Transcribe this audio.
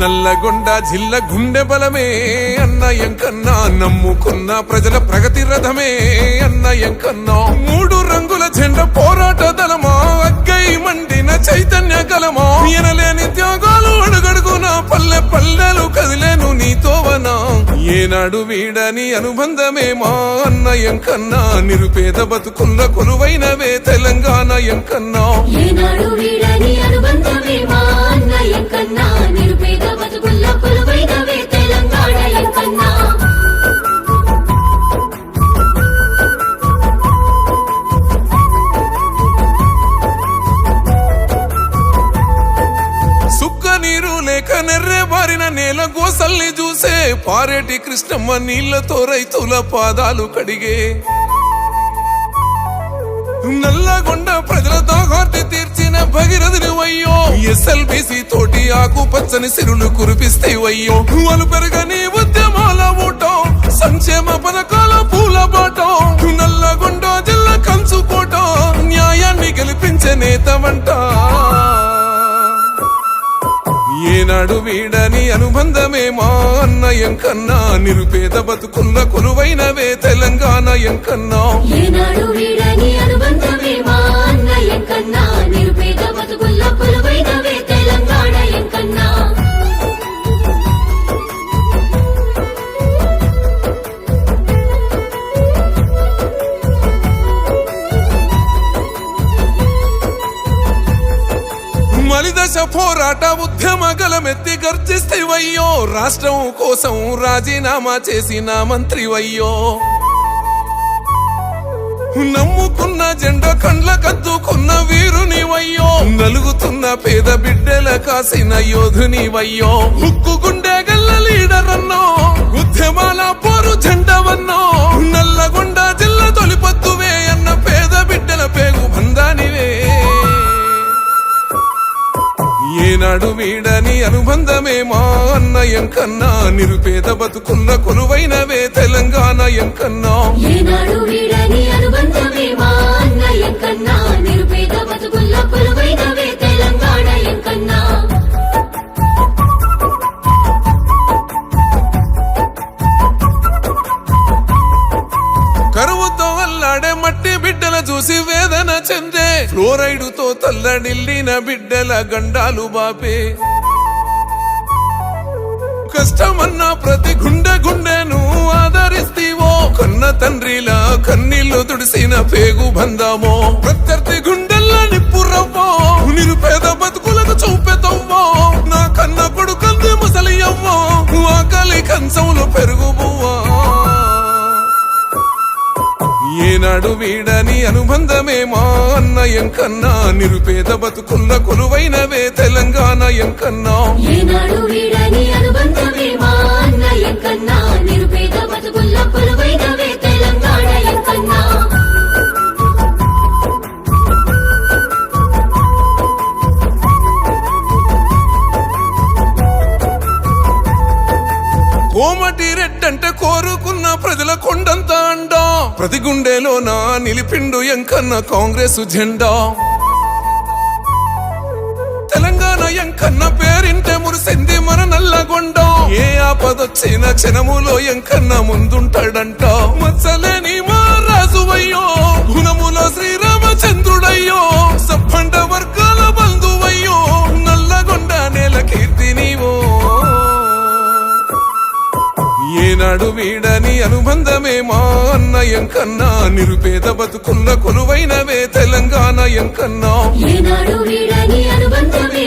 నల్లగొండ జిల్ల గుండె బలమే అన్నయం కన్నా నమ్ముకున్న ప్రజల ప్రగతి రథమే అన్నయం కన్నా జెండ పోరాట దళమా అగ్గై మండిన చైతన్య కలమా? ఎనలేని త్యాగాలు అడుగడుగున పల్లె పల్లెలు కదిలేను నీతోవనా ఏనాడు వీడని అనుబంధమే మా అన్నయం కన్నా నిరుపేద బతుకుల్ల కొలువైనవే తెలంగాణ ఎంకన్నా ఏనాడు వీడని అనుబంధమేమా? అన్నయం కన్నా లేక నెర్రెబారిన నేల గోసల్ని చూసే పారేటి కృష్ణమ్మ నీళ్ళతో రైతుల పాదాలు కడిగే. నల్లగొండ ప్రజల దాహార్తి తీర్చిన భగీరథుని వయ్యో. ఎస్ఎల్బిసి తోటి ఆకు పచ్చని సిరులు కురిపిస్తే వయ్యో. అలు పెరగని ఉద్యమాల ఊటం. సంక్షేమ పథకాల పూల బాటం. నల్లగొండ జిల్లా కంచుకోట. న్యాయాన్ని గెలిపించే నేత వంట వీడని అనుబంధమే మా అన్నయం కన్నా. నిరుపేద బతుకున్న కొలువైనవే తెలంగాణ ఎంకన్నా వీడని తొలిదశ పోరాట ఉద్యమ గలమెత్తి గర్జిస్తేవయ్యో రాష్ట్రం కోసం రాజీనామా చేసిన మంత్రివయ్యో నమ్ముకున్న జెండ కండ్ల కద్దుకున్న వీరుని వయ్యో. నలుగుతున్న పేద బిడ్డల కాసిన యోధునివయ్యో ముక్కు గుండె గల్ల లీడర్ అన్నో ఉద్యమాల పోరు జెండవన్నో వీడని అనుబంధమే మా అన్నయం కన్నా. నిరుపేద బతుకుల్ల కొలువైనవే తెలంగాణ ఎంకన్నా కరువుతో అల్లాడే మట్టి బిడ్డల చూసి వేదన చెందే. ఫ్లోరైడ్తో తల్లడిల్లిన బిడ్డల గండాలు బాపే. కష్టమన్నా ప్రతి గుండె గుండెను ఆదరిస్తీవో. కన్న తండ్రిలా కన్నీళ్ళు తుడిసిన పేగు బందామో ప్రత్యర్థి గుండెల్ల నిప్పురవ్వో. నిరుపేద బతుకులకు చూపెతవ్వో నా కన్న కొడుకంది ముసలి అవ్వో ఆకలి కంచంలో పెరుగుబోవా. ఏనాడు వీడని అనుబంధమేమా అన్న అన్నయం కన్నా నిరుపేద బతుకుల్ల కొలువైనవే తెలంగాణ ఎంకన్నా. ఏనాడు వీడని అనుబంధమే మా నిరుపేద బతుకుల్ల కొలువైనవే తెలంగాణ ఎంకన్నా కోమటి రెట్టంటే కోరుకున్న ప్రజల కొండంతా అండా. ప్రతి గుండెలోన నిలిపిండు ఎంకన్న కాంగ్రెస్ జెండా. తెలంగాణ ఎంకన్న పేరింటే మురిసింది మన ఏ క్షణములో ఎంకన్న ముందుంటాడంట. మచ్చలేని మా రాజువయ్యో గుణములో శ్రీరామచంద్రుడయ్యో సప్పండ వర్గాల బంధువయ్యో నల్లగొండ నేల కీర్తి నీవో ఏనాడు వీడని అనుబంధమే మా అన్న కన్నా నిరుపేద బతుకుల్ల కొలువైనవే తెలంగాణ ఎంకన్నా. ఏనాడు వీడని అనుబంధమే